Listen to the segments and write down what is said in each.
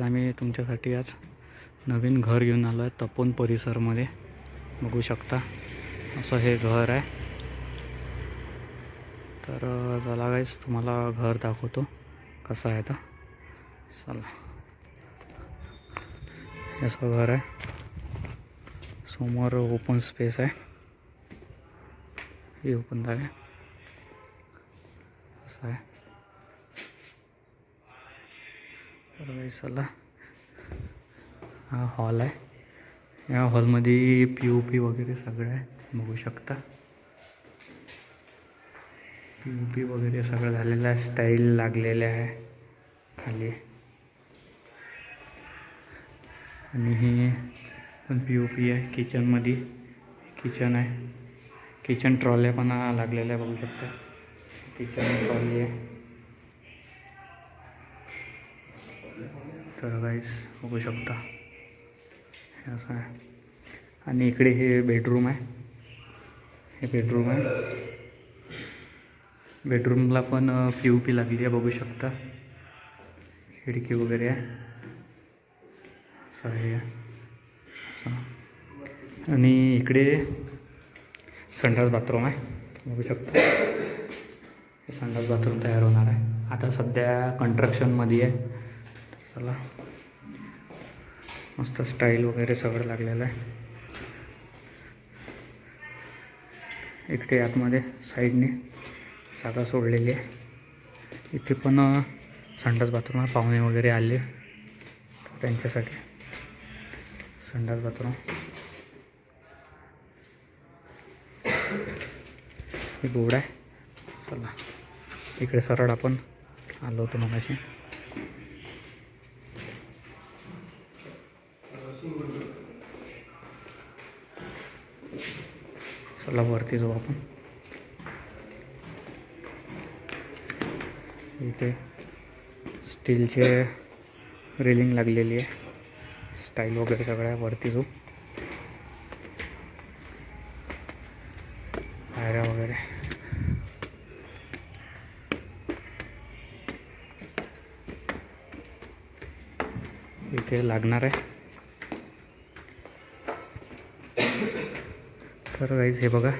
आम्ही तुमच्यासाठी आज नवीन घर घेऊन आलो आहे तपोन परिसरमध्ये. बघू शकता असं हे घर आहे. तर चला गाईस तुम्हाला घर दाखवतो कसं आहे तर. चला. हे असं घर आहे. समोर ओपन स्पेस आहे. ही ओपन जागा आहे असं आहे. तर चला हा हॉल आहे. या हॉलमध्ये पी ओ पी वगैरे सगळं आहे. बघू शकता. पी ओ पी वगैरे सगळं झालेलं आहे. स्टाईल लागलेले आहे. खाली. आणि हे पण पी ओ पी आहे. किचनमध्ये किचन आहे. किचन ट्रॉल्या पण लागलेल्या आहे. बघू शकता. किचन ट्रॉली आहे. तर गाईस बघू शकता. हे असं आहे. आणि इकडे हे बेडरूम आहे. हे बेडरूम आहे. बेडरूमला पण पी यू पी लागली आहे बघू शकता. खिडकी वगैरे आहे. असं हे असं. आणि इकडे संडास बाथरूम आहे. बघू शकता. हे संडास बाथरूम तयार होणार आहे. आता सध्या कंस्ट्रक्शनमध्ये आहे. चला. मस्त स्टाईल वगैरे सगळं लागलेलं आहे. इकडे आतमध्ये साईडने जागा सोडलेली आहे. इथे पण संडास बाथरूम आहे. पाहुणे वगैरे आले. त्यांच्यासाठी संडास बाथरूम. हे बोर्ड आहे. चला. इकडे सरळ आपण आलो होतो मगाशी. चला वरती जाऊ आपण. इथे स्टीलचे रेलिंग लागलेली आहे. स्टाईल वगैरे सगळ्या वरती जाऊ. पायऱ्या वगैरे. इथे लागणार आहे. तर गाईज हे बघा.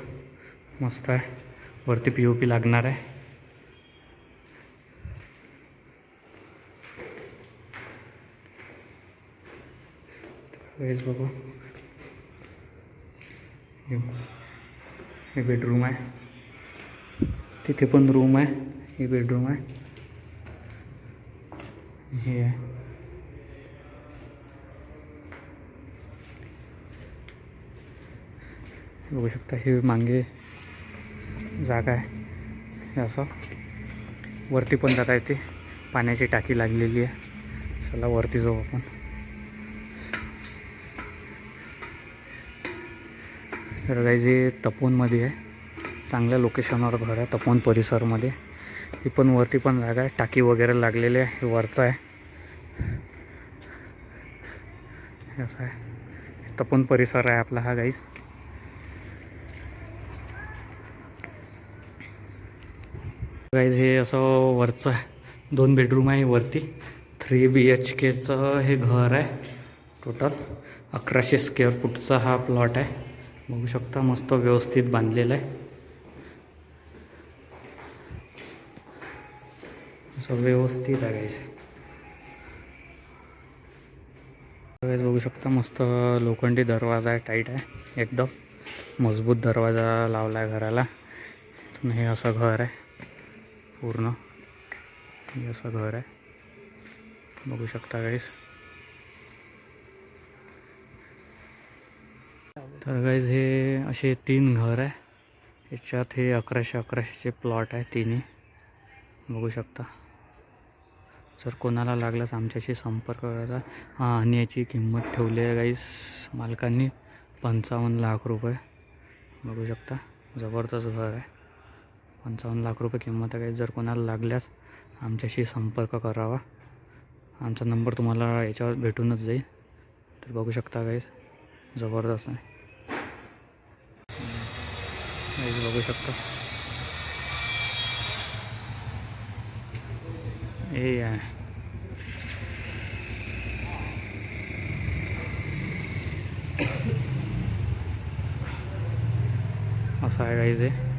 मस्त आहे. वरती पी ओ पी लागणार आहे. गाईज बघू. हे बेडरूम आहे. तिथे पण रूम आहे. हे बेडरूम आहे. हे आहे. बघू शकता ही मागे जागा आहे. असं. वरती पण जाता येते. पाण्याची टाकी लागलेली आहे. चला वरती जाऊ आपण. तर काही जे तपोनमध्ये आहे. चांगल्या लोकेशनवर घर आहे तपोन परिसरमध्ये. ही पण वरती पण जागा आहे. टाकी वगैरे लागलेली आहे. हे वरचं आहे. असं आहे. तपोन परिसर आहे आपला हा गाईस गाईज हे असं वरचं आहे. दोन बेडरूम आहे वरती. थ्री बी एच केचं हे घर आहे टोटल अकराशे स्क्वेअर फूटचा हा प्लॉट आहे. बघू शकता मस्त व्यवस्थित बांधलेला आहे. असं व्यवस्थित आहे गाईज गाईज बघू शकता मस्त लोखंडी दरवाजा आहे टाईट आहे एकदम. मजबूत दरवाजा लावला आहे घराला. हे असं घर आहे. पूर्ण. हे असं घर आहे. बघू शकता गाईस तर गाईज हे असे तीन घर आहे. याच्यात हे अकराशे अकराशेचे प्लॉट आहे तिन्ही. बघू शकता. जर कोणाला लागलाच आमच्याशी संपर्क करायचा हां आणि याची किंमत ठेवली आहे गाईस मालकांनी. पंचावन्न लाख रुपये. बघू शकता. जबरदस्त घर आहे. पंचावन्न लाख रुपये किंमत आहे. जर कोणाला लागल्यास आमच्याशी संपर्क करावा. आमचा नंबर तुम्हाला याच्यावर भेटूनच जाईल. तर बघू शकता काही जबरदस्त आहे. बघू शकता. हे आहे असं आहे गाईज जे